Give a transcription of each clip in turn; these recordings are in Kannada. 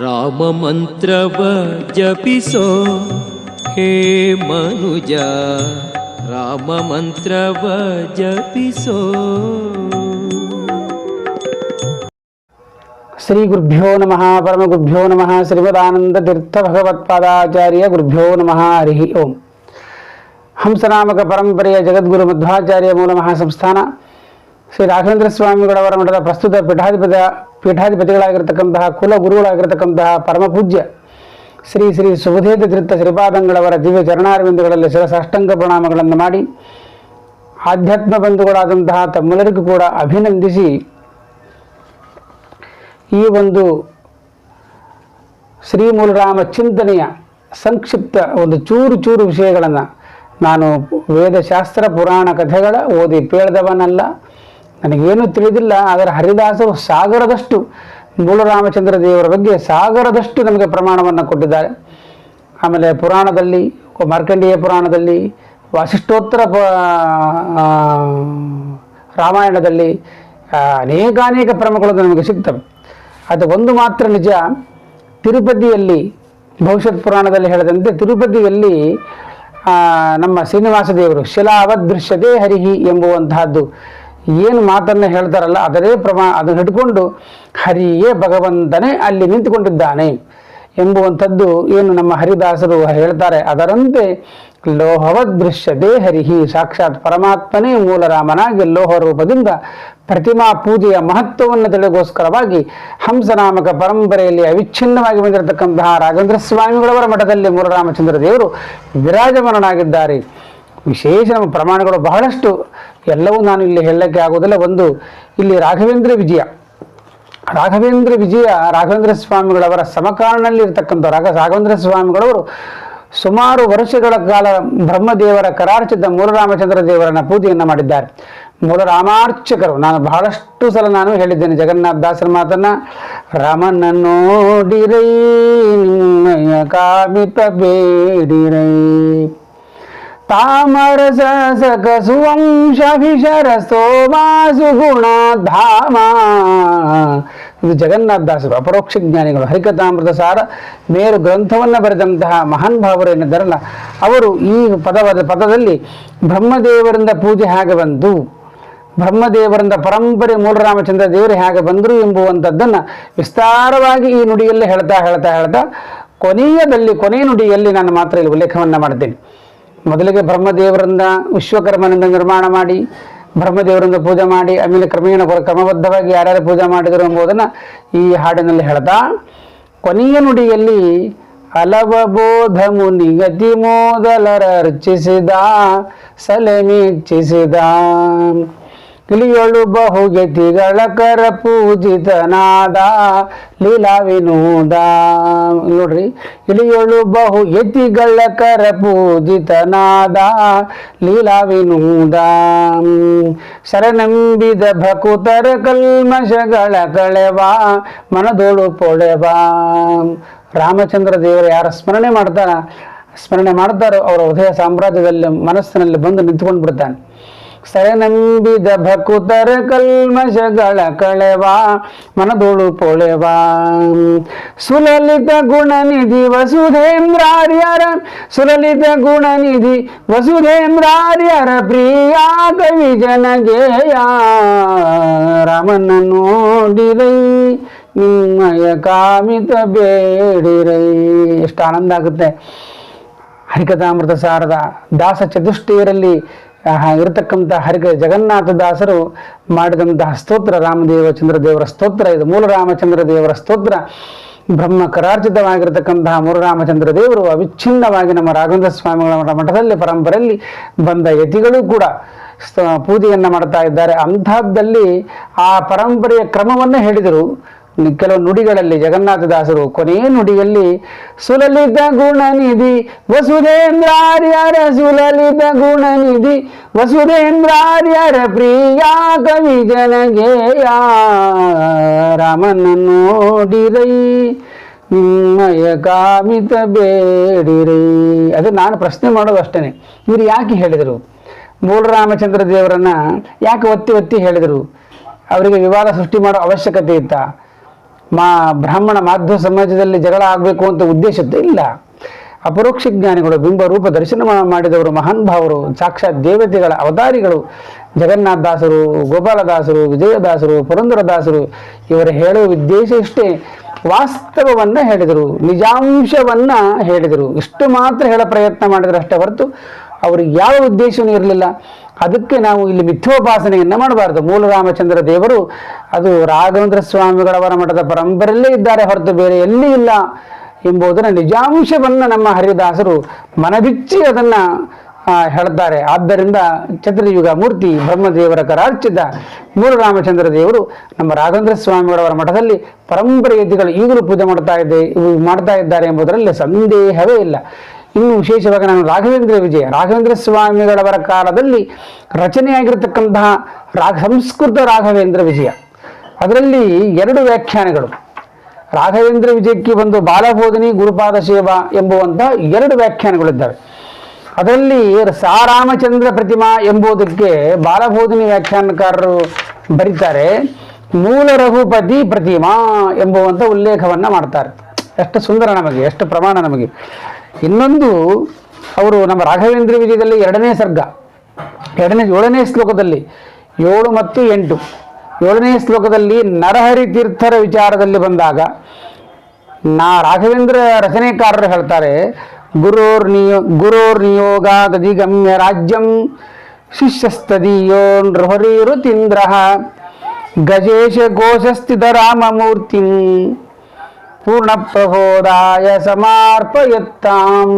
ರಾಮ ಮಂತ್ರವ ಜಪಿಸೋ ಹೇ ಮನುಜ ರಾಮ ಮಂತ್ರವ ಜಪಿಸೋ ಶ್ರೀ ಗುರುಭ್ಯೋ ನಮಃ ಪರಮ ಗುರುಭ್ಯೋ ನಮಃ ಶ್ರೀಮದಾನಂದ ತೀರ್ಥ ಭಗವತ್ಪಾದಾಚಾರ್ಯ ಗುರುಭ್ಯೋ ನಮಃ ಹರಿ ಓಂ ಹಂಸನಾಮಕ ಪರಂಪರೆಯ ಜಗದ್ಗುರು ಮಧ್ವಾಚಾರ್ಯ ಮೂಲ ಮಹಾಸಂಸ್ಥಾನ ಶ್ರೀ ರಾಘವೇಂದ್ರ ಸ್ವಾಮಿಗಳವರ ಮಠದ ಪ್ರಸ್ತುತ ಪೀಠಾಧಿಪತ ಪೀಠಾಧಿಪತಿಗಳಾಗಿರ್ತಕ್ಕಂತಹ ಕುಲ ಗುರುಗಳಾಗಿರ್ತಕ್ಕಂತಹ ಪರಮ ಪೂಜ್ಯ ಶ್ರೀ ಶ್ರೀ ಸುಬುಧೇದ ತೀರ್ಥ ಶ್ರೀಪಾದಂಗಳವರ ದಿವ್ಯ ಚರಣಾರವಿಂದಗಳಲ್ಲಿ ಶಿರಸಾಷ್ಟಾಂಗ ಪ್ರಣಾಮಗಳನ್ನು ಮಾಡಿ ಆಧ್ಯಾತ್ಮ ಬಂಧುಗಳಾದಂತಹ ತಮ್ಮೆಲ್ಲರಿಗೂ ಕೂಡ ಅಭಿನಂದಿಸಿ ಈ ಒಂದು ಶ್ರೀಮೂಲರಾಮ ಚಿಂತನೆಯ ಸಂಕ್ಷಿಪ್ತ ಒಂದು ಚೂರು ಚೂರು ವಿಷಯಗಳನ್ನು ನಾನು ವೇದಶಾಸ್ತ್ರ ಪುರಾಣ ಕಥೆಗಳ ಓದಿ ಪೇಳ್ದವನಲ್ಲ. ನನಗೇನು ತಿಳಿದಿಲ್ಲ, ಆದರೆ ಹರಿದಾಸರು ಸಾಗರದಷ್ಟು ಮೂಲರಾಮಚಂದ್ರ ದೇವರ ಬಗ್ಗೆ ಸಾಗರದಷ್ಟು ನಮಗೆ ಪ್ರಮಾಣವನ್ನು ಕೊಟ್ಟಿದ್ದಾರೆ. ಆಮೇಲೆ ಪುರಾಣದಲ್ಲಿ, ಮಾರ್ಕಂಡೇಯ ಪುರಾಣದಲ್ಲಿ, ವಾಸಿಷ್ಠೋತ್ತರ ರಾಮಾಯಣದಲ್ಲಿ ಅನೇಕಾನೇಕ ಪ್ರಮುಖಗಳು ನಮಗೆ ಸಿಗ್ತವೆ. ಅದು ಒಂದು ಮಾತ್ರ ನಿಜ. ತಿರುಪತಿಯಲ್ಲಿ ಭವಿಷ್ಯತ್ ಪುರಾಣದಲ್ಲಿ ಹೇಳಿದಂತೆ ತಿರುಪತಿಯಲ್ಲಿ ನಮ್ಮ ಶ್ರೀನಿವಾಸ ದೇವರು ಶಿಲಾವತ್ ದೃಶ್ಯತೆ ಹರಿಹಿ ಎಂಬುವಂತಹದ್ದು. ಏನು ಮಾತನ್ನು ಹೇಳ್ತಾರಲ್ಲ ಅದರೇ ಪ್ರಮಾ ಅದನ್ನು ಹಿಡ್ಕೊಂಡು ಹರಿಯೇ ಭಗವಂತನೇ ಅಲ್ಲಿ ನಿಂತುಕೊಂಡಿದ್ದಾನೆ ಎಂಬುವಂಥದ್ದು ಏನು ನಮ್ಮ ಹರಿದಾಸರು ಹೇಳ್ತಾರೆ. ಅದರಂತೆ ಲೋಹವದ್ ದೃಶ್ಯತೆ ಹರಿಹಿ, ಸಾಕ್ಷಾತ್ ಪರಮಾತ್ಮನೇ ಮೂಲರಾಮನಾಗಿ ಲೋಹ ರೂಪದಿಂದ ಪ್ರತಿಮಾ ಪೂಜೆಯ ಮಹತ್ವವನ್ನು ತಿಳಿಗೋಸ್ಕರವಾಗಿ ಹಂಸನಾಮಕ ಪರಂಪರೆಯಲ್ಲಿ ಅವಿಚ್ಛಿನ್ನವಾಗಿ ಬಂದಿರತಕ್ಕಂತಹ ರಾಘವೇಂದ್ರ ಸ್ವಾಮಿಗಳವರ ಮಠದಲ್ಲಿ ಮೂಲರಾಮಚಂದ್ರ ದೇವರು ವಿರಾಜಮಾನನಾಗಿದ್ದಾರೆ. ವಿಶೇಷ ನಮ್ಮ ಪ್ರಮಾಣಗಳು ಬಹಳಷ್ಟು ಎಲ್ಲವೂ ನಾನು ಇಲ್ಲಿ ಹೇಳಕ್ಕೆ ಆಗೋದಿಲ್ಲ ಒಂದು, ಇಲ್ಲಿ ರಾಘವೇಂದ್ರ ವಿಜಯ. ರಾಘವೇಂದ್ರ ವಿಜಯ, ರಾಘವೇಂದ್ರ ಸ್ವಾಮಿಗಳವರ ಸಮಕಾಲನಲ್ಲಿ ಇರತಕ್ಕಂಥ ರಾಘ, ರಾಘವೇಂದ್ರ ಸ್ವಾಮಿಗಳವರು ಸುಮಾರು ವರ್ಷಗಳ ಕಾಲ ಬ್ರಹ್ಮದೇವರ ಕರಾರ್ಚಿತ ಮೂಲರಾಮಚಂದ್ರ ದೇವರನ್ನ ಪೂಜೆಯನ್ನು ಮಾಡಿದ್ದಾರೆ. ಮೂಲರಾಮಾರ್ಚಕರು, ನಾನು ಬಹಳಷ್ಟು ಸಲ ನಾನು ಹೇಳಿದ್ದೇನೆ ಜಗನ್ನಾಥ ದಾಸರ ಮಾತನ್ನ ರಾಮನ ನೋಡಿರೈ ನಿಮ್ಮಯ ಧಾಮ ಇದು ಜಗನ್ನಾಥ ದಾಸರು, ಅಪರೋಕ್ಷ ಜ್ಞಾನಿಗಳು, ಹರಿಕಥಾಮೃತ ಸಾರ, ಮೇರು ಗ್ರಂಥವನ್ನು ಬರೆದಂತಹ ಮಹಾನ್ ಭಾವರು ಏನಿದ್ದಾರಲ್ಲ ಅವರು ಈ ಪದವಾದ ಪದದಲ್ಲಿ ಬ್ರಹ್ಮದೇವರಿಂದ ಪೂಜೆ ಹೇಗೆ ಬಂದು, ಬ್ರಹ್ಮದೇವರಿಂದ ಪರಂಪರೆ ಮೂಲರಾಮಚಂದ್ರ ದೇವರು ಹೇಗೆ ಬಂದರು ಎಂಬುವಂಥದ್ದನ್ನು ವಿಸ್ತಾರವಾಗಿ ಈ ನುಡಿಯಲ್ಲಿ ಹೇಳ್ತಾ ಹೇಳ್ತಾ ಹೇಳ್ತಾ ಕೊನೆಯದಲ್ಲಿ, ಕೊನೆಯ ನುಡಿಯಲ್ಲಿ ನಾನು ಮಾತ್ರ ಇಲ್ಲಿ ಉಲ್ಲೇಖವನ್ನು ಮಾಡ್ತೇನೆ. ಮೊದಲಿಗೆ ಬ್ರಹ್ಮದೇವರಿಂದ ವಿಶ್ವಕರ್ಮನಿಂದ ನಿರ್ಮಾಣ ಮಾಡಿ, ಬ್ರಹ್ಮದೇವರಿಂದ ಪೂಜೆ ಮಾಡಿ, ಆಮೇಲೆ ಕ್ರಮೇಣ ಕೊರ- ಕ್ರಮಬದ್ಧವಾಗಿ ಯಾರ್ಯಾರು ಪೂಜೆ ಮಾಡಿದರು ಎಂಬುದನ್ನು ಈ ಹಾಡಿನಲ್ಲಿ ಹೇಳ್ತಾ ಕೊನೆಯ ನುಡಿಯಲ್ಲಿ ಮುನಿಗತಿ ಮೋದಲರ ಅರ್ಚಿಸಿದ ಸಲೆ ಮೀಕ್ಷಿಸಿದ ಇಳಿಯೊಳು ಬಹುಗತಿಗಳ ಕರ ಪೂಜಿತನಾದ ಲೀಲಾ ವಿನೋದ ನೋಡ್ರಿ ಇಳಿಯೊಳು ಬಹು ಯತಿಗಳ ಕರ ಪೂಜಿತನಾದ ಲೀಲಾ ವಿನೋದ ಶರಣಂಬಿದ ಭಕುತರ ಕಲ್ಮಶಗಳ ಕಳೆವ, ಮನದೋಳು ಪೊಳೆವ. ರಾಮಚಂದ್ರ ದೇವರು ಯಾರ ಸ್ಮರಣೆ ಮಾಡ್ತಾರ ಸ್ಮರಣೆ ಮಾಡ್ತಾರೋ, ಅವರ ಹೃದಯ ಸಾಮ್ರಾಜ್ಯದಲ್ಲಿ ಮನಸ್ಸಿನಲ್ಲಿ ಬಂದು ನಿಂತ್ಕೊಂಡು ಬಿಡ್ತಾನೆ ಸರನಂಬಿದ ಭಕುತರ ಕಲ್ಮಶಗಳ ಕಳೆವಾ, ಮನದೋಳು ಪೊಳೆವಾ. ಸುಲಲಿತ ಗುಣನಿಧಿ ವಸುಧೇಂದ್ರಾರ್ಯರ, ಸುಲಲಿತ ಗುಣನಿಧಿ ವಸುಧೇಂದ್ರಾರ್ಯರ ಪ್ರಿಯ ಕವಿ ಜನಗೇಯ. ರಾಮನ ನೋಡಿರೈ, ನಿಮ್ಮಯ ಕಾಮಿತ ಬೇಡಿರೈ. ಎಷ್ಟು ಆನಂದ ಆಗುತ್ತೆ. ಹರಿಕಥಾಮೃತ ಸಾರದ ದಾಸ ಚತುಷ್ಟಯರಲ್ಲಿ ಇರತಕ್ಕಂಥ ಹರಿಕ ಜಗನ್ನಾಥ ದಾಸರು ಮಾಡಿದಂತಹ ಸ್ತೋತ್ರ, ರಾಮದೇವ ಚಂದ್ರದೇವರ ಸ್ತೋತ್ರ, ಇದು ಮೂಲ ರಾಮಚಂದ್ರ ದೇವರ ಸ್ತೋತ್ರ. ಬ್ರಹ್ಮ ಕರಾರ್ಜಿತವಾಗಿರತಕ್ಕಂತಹ ಮುರುರಾಮಚಂದ್ರ ದೇವರು ಅವಿಚ್ಛಿನ್ನವಾಗಿ ನಮ್ಮ ರಾಘವೇಂದ್ರ ಸ್ವಾಮಿಗಳ ಮಠ- ಮಠದಲ್ಲಿ, ಪರಂಪರೆಯಲ್ಲಿ ಬಂದ ಯತಿಗಳು ಕೂಡ ಪೂಜೆಯನ್ನು ಮಾಡ್ತಾ ಇದ್ದಾರೆ. ಅಂಥದ್ದಲ್ಲಿ ಆ ಪರಂಪರೆಯ ಕ್ರಮವನ್ನು ಹೇಳಿದರು. ಕೆಲವು ನುಡಿಗಳಲ್ಲಿ ಜಗನ್ನಾಥದಾಸರು ಕೊನೆಯ ನುಡಿಯಲ್ಲಿ, ಸುಲಲಿತ ಗುಣನಿಧಿ, ವಸುಧೇಂದ್ರಾರ್ಯರ ಸುಲಲಿತ ಗುಣನಿಧಿ, ವಸುಧೇಂದ್ರಾರ್ಯರ ಪ್ರಿಯ ಕವಿ ಜನಗೇಯ ರಾಮನ ನೋಡಿರೈ ನಿಮ್ಮಯ ಕಾಮಿತ ಬೇಡಿರೈ. ಅದು ನಾನು ಪ್ರಶ್ನೆ ಮಾಡೋದು ಅಷ್ಟೇನೆ. ಇವರು ಯಾಕೆ ಹೇಳಿದರು? ಮೂಲರಾಮಚಂದ್ರ ದೇವರನ್ನ ಯಾಕೆ ಒತ್ತಿ ಒತ್ತಿ ಹೇಳಿದರು? ಅವರಿಗೆ ವಿವಾದ ಸೃಷ್ಟಿ ಮಾಡೋ ಅವಶ್ಯಕತೆ ಇತ್ತಾ? ಮಾ ಬ್ರಾಹ್ಮಣ ಮಾಧ್ವ ಸಮಾಜದಲ್ಲಿ ಜಗಳ ಆಗಬೇಕು ಅಂತ ಉದ್ದೇಶ ಇಲ್ಲ. ಅಪರೋಕ್ಷ ಜ್ಞಾನಿಗಳು ಬಿಂಬ ರೂಪ ದರ್ಶನ ಮಾಡಿದವರು ಮಹಾನ್ ಭಾವರು, ಸಾಕ್ಷಾತ್ ದೇವತೆಗಳ ಅವತಾರಿಗಳು. ಜಗನ್ನಾಥದಾಸರು, ಗೋಪಾಲದಾಸರು, ವಿಜಯದಾಸರು, ಪುರಂದರದಾಸರು, ಇವರು ಹೇಳುವ ಉದ್ದೇಶ ಇಷ್ಟೇ. ವಾಸ್ತವವನ್ನ ಹೇಳಿದರು, ನಿಜಾಂಶವನ್ನ ಹೇಳಿದರು. ಇಷ್ಟು ಮಾತ್ರ ಹೇಳ ಪ್ರಯತ್ನ ಮಾಡಿದ್ರಷ್ಟೇ ಹೊರತು ಅವ್ರಿಗೆ ಯಾವ ಉದ್ದೇಶವೂ ಇರಲಿಲ್ಲ. ಅದಕ್ಕೆ ನಾವು ಇಲ್ಲಿ ಮಿಥ್ಯೋಪಾಸನೆಯನ್ನು ಮಾಡಬಾರ್ದು. ಮೂಲ ರಾಮಚಂದ್ರ ದೇವರು ಅದು ರಾಘವೇಂದ್ರ ಸ್ವಾಮಿಗಳವರ ಮಠದ ಪರಂಪರೆಯಲ್ಲೇ ಇದ್ದಾರೆ ಹೊರತು ಬೇರೆ ಎಲ್ಲಿ ಇಲ್ಲ ಎಂಬುದರ ನಿಜಾಂಶವನ್ನು ನಮ್ಮ ಹರಿದಾಸರು ಮನಬಿಚ್ಚಿ ಅದನ್ನ ಹೇಳ್ತಾರೆ. ಆದ್ದರಿಂದ ಚತುರ್ಯುಗ ಮೂರ್ತಿ ಬ್ರಹ್ಮದೇವರ ಕರಾರ್ಚಿತ ಮೂಲ ರಾಮಚಂದ್ರ ದೇವರು ನಮ್ಮ ರಾಘವೇಂದ್ರ ಸ್ವಾಮಿಗಳವರ ಮಠದಲ್ಲಿ ಪರಂಪರೆ ಯತಿಗಳು ಈಗಲೂ ಪೂಜೆ ಮಾಡ್ತಾ ಇದೆ, ಇವು ಮಾಡ್ತಾ ಇದ್ದಾರೆ ಎಂಬುದರಲ್ಲಿ ಸಂದೇಹವೇ ಇಲ್ಲ. ಇನ್ನು ವಿಶೇಷವಾಗಿ ನಾನು ರಾಘವೇಂದ್ರ ವಿಜಯ, ರಾಘವೇಂದ್ರ ಸ್ವಾಮಿಗಳವರ ಕಾಲದಲ್ಲಿ ರಚನೆಯಾಗಿರತಕ್ಕಂತಹ ರಾಘ ಸಂಸ್ಕೃತ ರಾಘವೇಂದ್ರ ವಿಜಯ. ಅದರಲ್ಲಿ ಎರಡು ವ್ಯಾಖ್ಯಾನಗಳು. ರಾಘವೇಂದ್ರ ವಿಜಯಕ್ಕೆ ಒಂದು ಬಾಲಬೋಧನಿ ಗುರುಪಾದ ಸೇವಾ ಎಂಬುವಂತಹ ಎರಡು ವ್ಯಾಖ್ಯಾನಗಳಿದ್ದಾವೆ. ಅದರಲ್ಲಿ ಸಾರಾಮಚಂದ್ರ ಪ್ರತಿಮಾ ಎಂಬುದಕ್ಕೆ ಬಾಲಬೋಧನಿ ವ್ಯಾಖ್ಯಾನಕಾರರು ಬರೀತಾರೆ, ಮೂಲ ರಘುಪತಿ ಪ್ರತಿಮಾ ಎಂಬುವಂಥ ಉಲ್ಲೇಖವನ್ನ ಮಾಡ್ತಾರೆ. ಎಷ್ಟು ಸುಂದರ ನಮಗೆ, ಎಷ್ಟು ಪ್ರಮಾಣ ನಮಗೆ. ಇನ್ನೊಂದು, ಅವರು ನಮ್ಮ ರಾಘವೇಂದ್ರ ವಿಜಯದಲ್ಲಿ ಎರಡನೇ ಸರ್ಗ, ಎರಡನೇ, ಏಳನೇ ಶ್ಲೋಕದಲ್ಲಿ ಏಳು ಮತ್ತು ಎಂಟು. ಏಳನೇ ಶ್ಲೋಕದಲ್ಲಿ ನರಹರಿ ತೀರ್ಥರ ವಿಚಾರದಲ್ಲಿ ಬಂದಾಗ, ನಾ ರಾಘವೇಂದ್ರ ರಚನೆಕಾರರು ಹೇಳ್ತಾರೆ, ಗುರೋರ್ ನಿಯೋ, ಗುರೋರ್ ನಿಯೋಗ ಗದಿಗಮ್ಯ ರಾಜ್ಯಂ ಶಿಷ್ಯಸ್ತದೀಯೋ ನೃಹರಿ ರುತೀಂದ್ರ, ಗಜೇಶ ಘೋಷಸ್ಥಿತ ರಾಮಮೂರ್ತಿ ಪೂರ್ಣ ಪ್ರಬೋಧಾಯ ಸಮರ್ಪಯತ್ತಾಂ.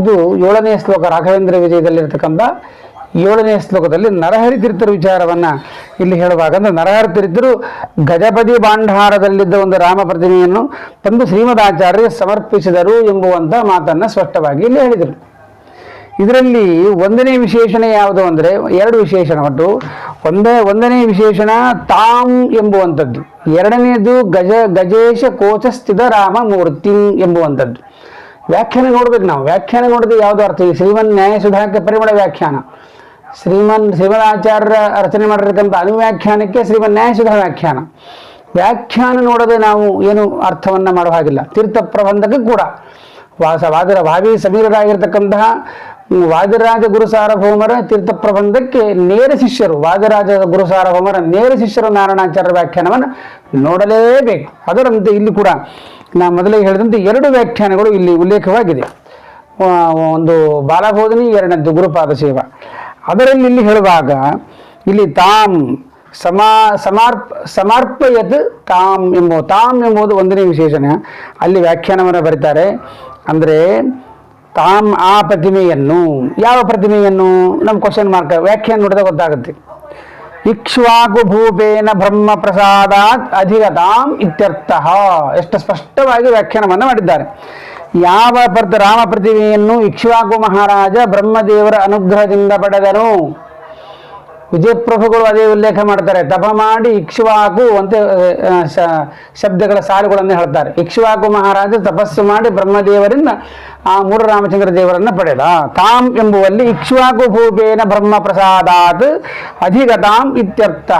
ಇದು ಏಳನೇ ಶ್ಲೋಕ ರಾಘವೇಂದ್ರ ವಿಜಯದಲ್ಲಿರ್ತಕ್ಕಂಥ ಏಳನೇ ಶ್ಲೋಕದಲ್ಲಿ ನರಹರಿ ತೀರ್ಥರ ವಿಚಾರವನ್ನ ಇಲ್ಲಿ ಹೇಳುವಾಗ ಅಂದ್ರೆ ನರಹರಿ ತೀರ್ಥರು ಗಜಪತಿ ಭಾಂಡಾರದಲ್ಲಿದ್ದ ಒಂದು ರಾಮ ಪ್ರತಿಮೆಯನ್ನು ತಂದು ಶ್ರೀಮದಾಚಾರ್ಯ ಸಮರ್ಪಿಸಿದರು ಎಂಬುವಂಥ ಮಾತನ್ನ ಸ್ಪಷ್ಟವಾಗಿ ಇಲ್ಲಿ ಹೇಳಿದರು. ಇದರಲ್ಲಿ ಒಂದನೇ ವಿಶೇಷಣ ಯಾವುದು ಅಂದರೆ ಎರಡು ವಿಶೇಷಣ, ಒಟ್ಟು ಒಂದೇ, ಒಂದನೇ ವಿಶೇಷಣ ತಾಂ ಎಂಬುವಂಥದ್ದು. ಎರಡನೇದು ಗಜ, ಗಜೇಶ ಕೋಚಸ್ಥಿತ ರಾಮ ಮೂರ್ತಿ ಎಂಬುವಂಥದ್ದು. ವ್ಯಾಖ್ಯಾನ ನೋಡ್ಬೇಕು ನಾವು. ವ್ಯಾಖ್ಯಾನ ನೋಡಿದ್ರೆ ಯಾವುದು ಅರ್ಥ ಈ ಶ್ರೀಮನ್ ನ್ಯಾಯ ಸುಧಾಕ್ಕೆ ಪರಿಮಳ ವ್ಯಾಖ್ಯಾನ. ಶ್ರೀಮನ್, ಶ್ರೀಮದಾಚಾರ್ಯರ ರಚನೆ ಮಾಡಿರ್ತಕ್ಕಂಥ ಅನುವ್ಯಾಖ್ಯಾನಕ್ಕೆ ಶ್ರೀಮನ್ ನ್ಯಾಯ ಸುಧಾ ವ್ಯಾಖ್ಯಾನ. ವ್ಯಾಖ್ಯಾನ ನೋಡದೆ ನಾವು ಏನು ಅರ್ಥವನ್ನು ಮಾಡುವ ಹಾಗಿಲ್ಲ. ತೀರ್ಥ ಪ್ರಬಂಧಕ್ಕೆ ಕೂಡ ವಾಸ ವಾದರ ಭಾವಿ ಸಮೀರರಾಗಿರ್ತಕ್ಕಂತಹ ವಾದಿರಾಜ ಗುರು ಸಾರ್ವಭೌಮರ ತೀರ್ಥ ಪ್ರಬಂಧಕ್ಕೆ ನೇರ ಶಿಷ್ಯರು ವಾದಿರಾಜ ಗುರು ಸಾರ್ವಭೌಮರ ನೇರ ಶಿಷ್ಯರು ನಾರಾಯಣಾಚಾರ್ಯ ವ್ಯಾಖ್ಯಾನವನ್ನು ನೋಡಲೇಬೇಕು. ಅದರಂತೆ ಇಲ್ಲಿ ಕೂಡ ನಾ ಮೊದಲೇ ಹೇಳಿದಂತೆ ಎರಡು ವ್ಯಾಖ್ಯಾನಗಳು ಇಲ್ಲಿ ಉಲ್ಲೇಖವಾಗಿದೆ. ಒಂದು ಬಾಲಬೋಧನಿ ಎರಡನೇದ್ದು ಗುರುಪಾದ ಸೇವಾ. ಅದರಲ್ಲಿ ಇಲ್ಲಿ ಹೇಳುವಾಗ ಇಲ್ಲಿ ತಾಮ್ ಸಮಾ, ಸಮರ್ಪ, ಸಮರ್ಪಯತ್ ತಾಮ್ ಎಂಬ ತಾಮ್ ಎಂಬುದು ಒಂದನೇ ವಿಶೇಷಣ ಅಲ್ಲಿ ವ್ಯಾಖ್ಯಾನವನ್ನು ಬರೀತಾರೆ. ಅಂದರೆ ತಾಮ್ ಆ ಪ್ರತಿಮೆಯನ್ನು, ಯಾವ ಪ್ರತಿಮೆಯನ್ನು? ನಮ್ಮ ಕ್ವಶನ್ ಮಾರ್ಕ್ ವ್ಯಾಖ್ಯಾನ ನೋಡಿದಾಗ ಗೊತ್ತಾಗುತ್ತೆ. ಇಕ್ಷ್ವಾಕು ಭೂಪೇನ ಬ್ರಹ್ಮ ಪ್ರಸಾದಾತ್ ಅಧಿಗತಾಂ ಇತ್ಯರ್ಥ. ಎಷ್ಟು ಸ್ಪಷ್ಟವಾಗಿ ವ್ಯಾಖ್ಯಾನವನ್ನು ಮಾಡಿದ್ದಾರೆ. ಯಾವ ರಾಮ ಪ್ರತಿಮೆಯನ್ನು ಇಕ್ಷ್ವಾಕು ಮಹಾರಾಜ ಬ್ರಹ್ಮದೇವರ ಅನುಗ್ರಹದಿಂದ ಪಡೆದನು? ವಿಜಯಪ್ರಭುಗಳು ಅದೇ ಉಲ್ಲೇಖ ಮಾಡ್ತಾರೆ ತಪ ಮಾಡಿ ಇಕ್ಷ್ವಾಕು ಅಂತ ಶಬ್ದಗಳ ಸಾಲುಗಳನ್ನು ಹೇಳ್ತಾರೆ. ಇಕ್ಷ್ವಾಕು ಮಹಾರಾಜ ತಪಸ್ಸು ಮಾಡಿ ಬ್ರಹ್ಮದೇವರಿಂದ ಆ ಮೂರು ರಾಮಚಂದ್ರ ದೇವರನ್ನ ಪಡೆದ. ತಾಮ್ ಎಂಬುವಲ್ಲಿ ಇಕ್ಷ್ವಾಕು ಭೂಪೇನ ಬ್ರಹ್ಮ ಪ್ರಸಾದಾತ್ ಅಧಿಗತಾಂ ಇತ್ಯರ್ಥ.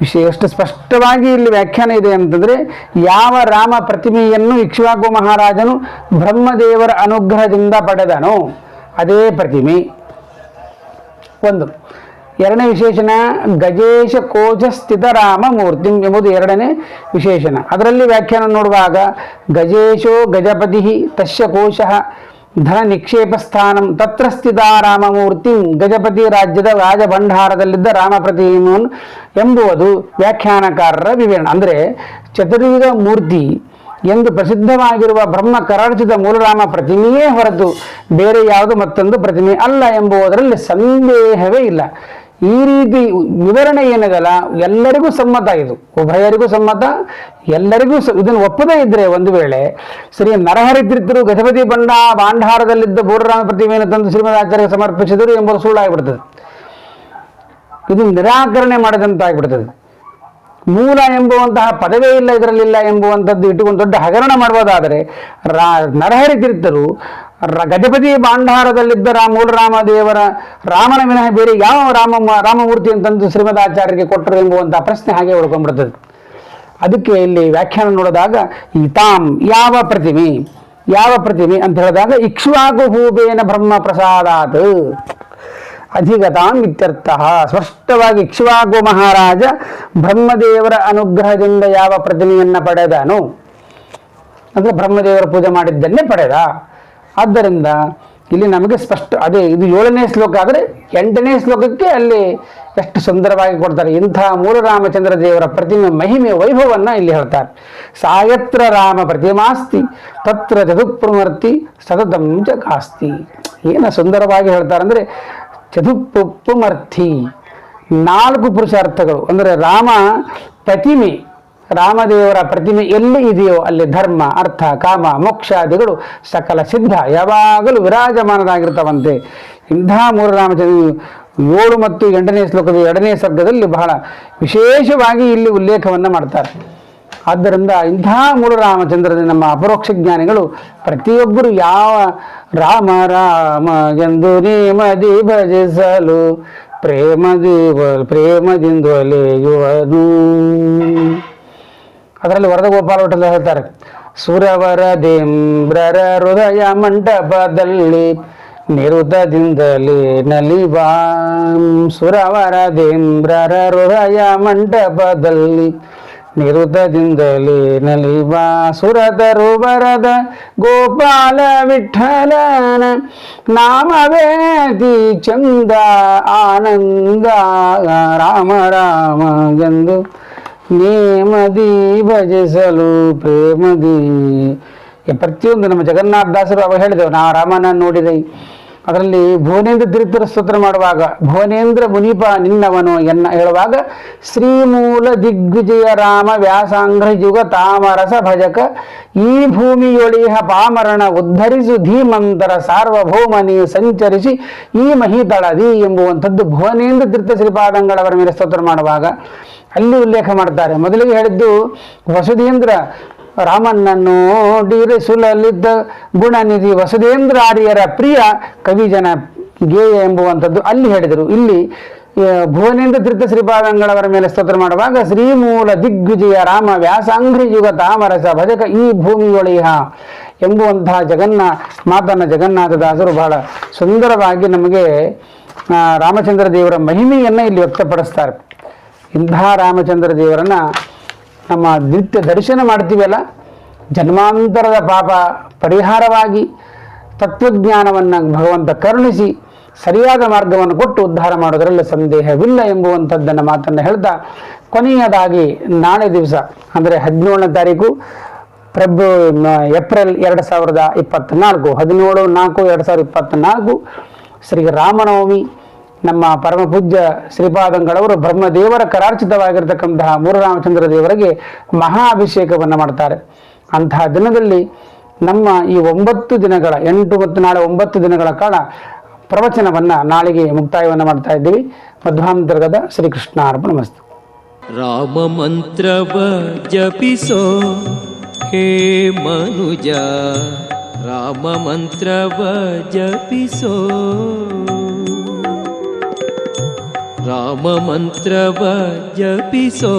ವಿಷಯ ಎಷ್ಟು ಸ್ಪಷ್ಟವಾಗಿ ಇಲ್ಲಿ ವ್ಯಾಖ್ಯಾನ ಇದೆ ಅಂತಂದ್ರೆ, ಯಾವ ರಾಮ ಪ್ರತಿಮೆಯನ್ನು ಇಕ್ಷ್ವಾಕು ಮಹಾರಾಜನು ಬ್ರಹ್ಮದೇವರ ಅನುಗ್ರಹದಿಂದ ಪಡೆದನು, ಅದೇ ಪ್ರತಿಮೆ. ಒಂದು. ಎರಡನೇ ವಿಶೇಷಣ ಗಜೇಶ ಕೋಶ ಸ್ಥಿತರಾಮ ಮೂರ್ತಿ ಎಂಬುದು ಎರಡನೇ ವಿಶೇಷಣ ಅದರಲ್ಲಿ ವ್ಯಾಖ್ಯಾನ ನೋಡುವಾಗ ಗಜೇಶೋ ಗಜಪತಿ ತಸ್ಯ ಕೋಶ ಧನ ನಿಕ್ಷೇಪ ಸ್ಥಾನಂ ತತ್ರ ಸ್ಥಿತ ರಾಮಮೂರ್ತಿ ಗಜಪತಿ ರಾಜ್ಯದ ರಾಜಭಂಡಾರದಲ್ಲಿದ್ದ ರಾಮ ಪ್ರತಿಮೆಯನ್ನು ಎಂಬುವುದು ವ್ಯಾಖ್ಯಾನಕಾರರ ವಿವರಣೆ. ಅಂದರೆ ಚತುರ್ಯುಗ ಮೂರ್ತಿ ಎಂದು ಪ್ರಸಿದ್ಧವಾಗಿರುವ ಬ್ರಹ್ಮ ಕರಾರ್ಚಿತ ಮೂಲರಾಮ ಪ್ರತಿಮೆಯೇ ಹೊರತು ಬೇರೆ ಯಾವುದು ಮತ್ತೊಂದು ಪ್ರತಿಮೆ ಅಲ್ಲ ಎಂಬುದರಲ್ಲಿ ಸಂದೇಹವೇ ಇಲ್ಲ. ಈ ರೀತಿ ವಿವರಣೆ ಏನಿದೆಲ್ಲ ಎಲ್ಲರಿಗೂ ಸಮ್ಮತ ಇದು. ಉಭಯರಿಗೂ ಸಮ್ಮತ, ಎಲ್ಲರಿಗೂ ಇದನ್ನು ಒಪ್ಪದೇ ಇದ್ರೆ ಒಂದು ವೇಳೆ, ಶ್ರೀ ನರಹರಿದ್ರಿದ್ದರು ಗಜಪತಿ ಬಂಡ ಬಾಂಡಾರದಲ್ಲಿದ್ದ ಬೋರರಾಮ ಪ್ರತಿಮೆಯನ್ನು ತಂದು ಶ್ರೀಮದಾಚಾರ್ಯ ಸಮರ್ಪಿಸಿದರು ಎಂಬುದು ಸುಳ್ಳಾಗಿಬಿಡ್ತದೆ. ಇದು ನಿರಾಕರಣೆ ಮಾಡಿದಂತಾಗಿಬಿಡ್ತದೆ. ಮೂಲ ಎಂಬುವಂತಹ ಪದವೇ ಇಲ್ಲ, ಇದರಲ್ಲಿಲ್ಲ ಎಂಬುವಂಥದ್ದು ಇಟ್ಟುಕೊಂಡು ದೊಡ್ಡ ಹಗರಣ ಮಾಡಬಹುದಾದರೆ ರಾ ನರಹರಿ ತೀರ್ಥರು ರ- ಗಜಪತಿ ಭಾಂಡಾರದಲ್ಲಿದ್ದ ರಾಮ ದೇವರ ರಾಮನ ವಿನಃ ಬೇರೆ ಯಾವ ರಾಮ, ರಾಮಮೂರ್ತಿ ಅಂತಂದು ಶ್ರೀಮದಾಚಾರ್ಯರಿಗೆ ಕೊಟ್ಟರು ಎಂಬುವಂತಹ ಪ್ರಶ್ನೆ ಹಾಗೆ ಉಳ್ಕೊಂಡ್ಬಿಡ್ತದೆ ಅದಕ್ಕೆ ಇಲ್ಲಿ ವ್ಯಾಖ್ಯಾನ ನೋಡಿದಾಗ ಈ ತಾಮ್ ಯಾವ ಪ್ರತಿಮೆ ಯಾವ ಪ್ರತಿಮೆ ಅಂತ ಹೇಳಿದಾಗ ಇಕ್ಷ್ವಾಕು ಹೂಬೇನ ಬ್ರಹ್ಮ ಪ್ರಸಾದಾತ್ ಅಧಿಗತಾಂ ಇತ್ಯರ್ಥ. ಸ್ಪಷ್ಟವಾಗಿ ಇಕ್ಷ್ವಾಕು ಮಹಾರಾಜ ಬ್ರಹ್ಮದೇವರ ಅನುಗ್ರಹದಿಂದ ಯಾವ ಪ್ರತಿಮೆಯನ್ನ ಪಡೆದನು? ಅಂದರೆ ಬ್ರಹ್ಮದೇವರ ಪೂಜೆ ಮಾಡಿದ್ದನ್ನೇ ಪಡೆದ. ಆದ್ದರಿಂದ ಇಲ್ಲಿ ನಮಗೆ ಸ್ಪಷ್ಟ, ಅದೇ ಇದು ಏಳನೇ ಶ್ಲೋಕ ಆದರೆ ಎಂಟನೇ ಶ್ಲೋಕಕ್ಕೆ ಅಲ್ಲಿ ಎಷ್ಟು ಸುಂದರವಾಗಿ ಕೊಡ್ತಾರೆ. ಇಂಥ ಮೂಲ ರಾಮಚಂದ್ರ ದೇವರ ಪ್ರತಿಮೆ ಮಹಿಮೆ ವೈಭವವನ್ನು ಇಲ್ಲಿ ಹೇಳ್ತಾರೆ. ಸಾಯತ್ರ ರಾಮ ಪ್ರತಿಮಾಸ್ತಿ, ತತ್ರ ಚತುಪ್ರಮರ್ತಿ, ಸತತಂ ಚ ಕಾಸ್ತಿ. ಏನು ಸುಂದರವಾಗಿ ಹೇಳ್ತಾರೆ ಅಂದರೆ ಚತುಪ್ಪುಮರ್ಥಿ ನಾಲ್ಕು ಪುರುಷಾರ್ಥಗಳು. ಅಂದರೆ ರಾಮ ಪ್ರತಿಮೆ ರಾಮದೇವರ ಪ್ರತಿಮೆ ಎಲ್ಲಿ ಇದೆಯೋ ಅಲ್ಲಿ ಧರ್ಮ, ಅರ್ಥ, ಕಾಮ ಮೋಕ್ಷಾದಿಗಳು ಸಕಲ ಸಿದ್ಧ, ಯಾವಾಗಲೂ ವಿರಾಜಮಾನರಾಗಿರ್ತವಂತೆ. ಇಂಥ ಮೂರು ರಾಮಚಂದ್ರ ಏಳು ಮತ್ತು ಎಂಟನೇ ಶ್ಲೋಕದ ಎರಡನೇ ಸರ್ಗದಲ್ಲಿ ಬಹಳ ವಿಶೇಷವಾಗಿ ಇಲ್ಲಿ ಉಲ್ಲೇಖವನ್ನು ಮಾಡ್ತಾರೆ. ಆದ್ದರಿಂದ ಇಂಥ ಮೂರು ನಮ್ಮ ಅಪರೋಕ್ಷ ಜ್ಞಾನಿಗಳು, ಪ್ರತಿಯೊಬ್ಬರು ಯಾವ ರಾಮ ರಾಮ ಎಂದು ನೇಮದಿ ಭಜಿಸಲು ಪ್ರೇಮದಿ ಪ್ರೇಮದಿಂದ ಒಲೆಯುವನು. ಅದರಲ್ಲಿ ವರದ ಗೋಪಾಲ ಭಟ್ಟರು ಹೇಳ್ತಾರೆ. ಸುರವರ ದೇಂಬ್ರರ ಹೃದಯ ಮಂಟಪದಲ್ಲಿ ನಿರುತದಿಂದಲೇ ನಲಿವಾ. ಸುರವರ ದೇಂಬ್ರರ ಹೃದಯ ಮಂಟಪದಲ್ಲಿ ನಿರುತದಿಂದಲೇ ನಲಿವಾ. ಸುರದರು ಬರದ ಗೋಪಾಲ ವಿಠಲನ ನಾಮವೇದಿ ಚಂದ ಆನಂದ. ರಾಮ ರಾಮ ಎಂದು ನೇಮದಿ ಭಜಿಸಲು ಪ್ರೇಮದಿ ಈ ಪ್ರತಿಯೊಂದು ನಮ್ಮ ಜಗನ್ನಾಥ ದಾಸರು ಅವಾಗ ಹೇಳಿದೆವು ನಾ ರಾಮನ ನೋಡಿದೆ ಅದರಲ್ಲಿ ಭುವನೇಂದ್ರ ದಿರಿದ್ರ ಸ್ತೋತ್ರ ಮಾಡುವಾಗ, ಭುವನೇಂದ್ರ ಮುನಿಪ ನಿನ್ನವನು ಎನ್ನ ಹೇಳುವಾಗ, ಶ್ರೀಮೂಲ ದಿಗ್ವಿಜಯ ರಾಮ ವ್ಯಾಸಾಂಗ್ರ ಯುಗ ತಾಮರಸ ಭಜಕ, ಈ ಭೂಮಿಯೊಳಿಹ ಪಾಮರಣ ಉದ್ಧರಿಸು ಧೀಮಂತರ ಸಾರ್ವಭೌಮನಿ ಸಂಚರಿಸಿ ಈ ಮಹಿತಳದಿ ಎಂಬುವಂಥದ್ದು ಭುವನೇಂದ್ರ ತೀರ್ಥ ಶ್ರೀಪಾದಂಗಳವರ ಮೇಲೆ ಸ್ತೋತ್ರ ಮಾಡುವಾಗ ಅಲ್ಲಿ ಉಲ್ಲೇಖ ಮಾಡ್ತಾರೆ. ಮೊದಲಿಗೆ ಹೇಳಿದ್ದು, ವಸುಧೇಂದ್ರ ರಾಮನನ್ನು ನೋಡಿರಿಸುಲಲಿದ್ದ ಗುಣನಿಧಿ ವಸುದೇಂದ್ರ ಆರ್ಯರ ಪ್ರಿಯ ಕವಿಜನ ಗೇಯ ಎಂಬುವಂಥದ್ದು ಅಲ್ಲಿ ಹೇಳಿದರು. ಇಲ್ಲಿ ಭುವನೇಂದ್ರ ತೀರ್ಥ ಶ್ರೀಪಾದಂಗಳವರ ಮೇಲೆ ಸ್ತೋತ್ರ ಮಾಡುವಾಗ, ಶ್ರೀಮೂಲ ದಿಗ್ವಿಜಯ ರಾಮ ವ್ಯಾಸಾಂಗ್ರಿ ಯುಗ ತಾಮರಸ ಭಜಕ ಈ ಭೂಮಿಯೊಳಿಹ ಎಂಬುವಂತಹ ಜಗನ್ನ, ಮಾತನ್ನ ಜಗನ್ನಾಥದಾಸರು ಬಹಳ ಸುಂದರವಾಗಿ ನಮಗೆ ರಾಮಚಂದ್ರ ದೇವರ ಮಹಿಮೆಯನ್ನು ಇಲ್ಲಿ ವ್ಯಕ್ತಪಡಿಸ್ತಾರೆ. ಇಂಥ ರಾಮಚಂದ್ರ ದೇವರನ್ನ ನಮ್ಮ ನಿತ್ಯ ದರ್ಶನ ಮಾಡ್ತೀವಲ್ಲ? ಜನ್ಮಾಂತರದ ಪಾಪ ಪರಿಹಾರವಾಗಿ ತತ್ವಜ್ಞಾನವನ್ನು ಭಗವಂತ ಕರುಣಿಸಿ ಸರಿಯಾದ ಮಾರ್ಗವನ್ನು ಕೊಟ್ಟು ಉದ್ಧಾರ ಮಾಡೋದರಲ್ಲಿ ಸಂದೇಹವಿಲ್ಲ ಎಂಬುವಂಥದ್ದನ್ನು ಮಾತನ್ನು ಹೇಳ್ತಾ ಕೊನೆಯದಾಗಿ ನಾಳೆ ದಿವಸ, ಅಂದರೆ ಹದಿನೇಳನೇ ತಾರೀಕು ಫೆಬ್ ಏಪ್ರಿಲ್ ಎರಡು ಸಾವಿರದ ಇಪ್ಪತ್ತ್ನಾಲ್ಕು ಹದಿನೇಳು ನಾಲ್ಕು ಎರಡು ಸಾವಿರದ ಇಪ್ಪತ್ತ್ನಾಲ್ಕು ಶ್ರೀ ರಾಮನವಮಿ. ನಮ್ಮ ಪರಮ ಪೂಜ್ಯ ಶ್ರೀಪಾದಂಗಳವರು ಬ್ರಹ್ಮದೇವರ ಕರಾರ್ಚಿತವಾಗಿರ್ತಕ್ಕಂತಹ ಮೂರರಾಮಚಂದ್ರ ದೇವರಿಗೆ ಮಹಾ ಅಭಿಷೇಕವನ್ನು ಮಾಡ್ತಾರೆ. ಅಂತಹ ದಿನದಲ್ಲಿ ನಮ್ಮ ಈ ಒಂಬತ್ತು ದಿನಗಳ, ಎಂಟು ಮತ್ತು ನಾಳೆ ಒಂಬತ್ತು ದಿನಗಳ ಕಾಲ ಪ್ರವಚನವನ್ನು ನಾಳೆಗೆ ಮುಕ್ತಾಯವನ್ನು ಮಾಡ್ತಾ ಇದ್ದೀವಿ. ಮಧ್ವಾಂತರ್ಗದ ಶ್ರೀಕೃಷ್ಣ ಅರ್ಪಣ ಮಸ್ತು. ರಾಮ ಮಂತ್ರವ ಜಪಿಸೋ ಹೇ ಮನುಜ, ರಾಮ ಮಂತ್ರವ ಜಪಿಸೋ राममन्त्रवद्यपि सो